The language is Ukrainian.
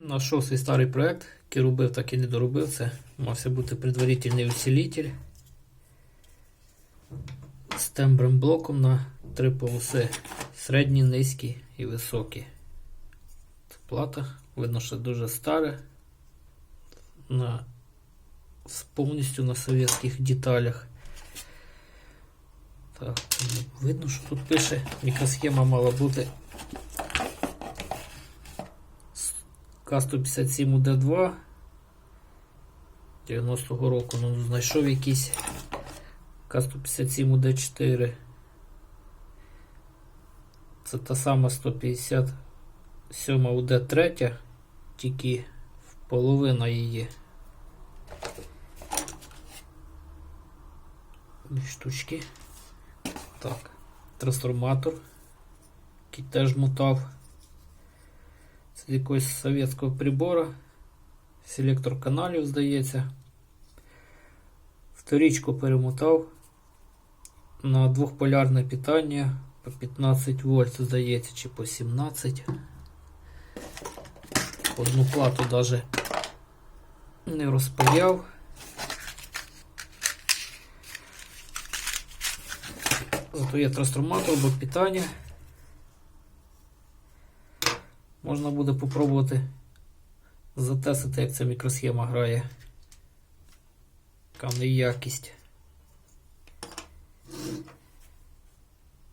Нашов свій старий проект, який робив, так і не доробив. Це мався бути предварительний усилитель з тембром блоком на три полоси. Середні, низькі і високі. Це плата. Видно, що дуже старе. На, повністю на совєтських деталях. Так, видно, що тут пише, мікросхема мала бути К-157 УД2 90-го року. Ну, знайшов якийсь К-157 УД4. Це та сама 157 УД3, тільки половина її. Дві штучки. Так. Трансформатор, який теж мотав. Це якогось совєтського прибора. Селектор каналів, здається. Вторічку перемотав на двохполярне питання по 15 вольт, здається, чи по 17. Одну плату навіть не розпаяв. Зато є трансформатор, блок питання. Можна буде попробувати затестити, як ця мікросхема грає. Яка в неї якість.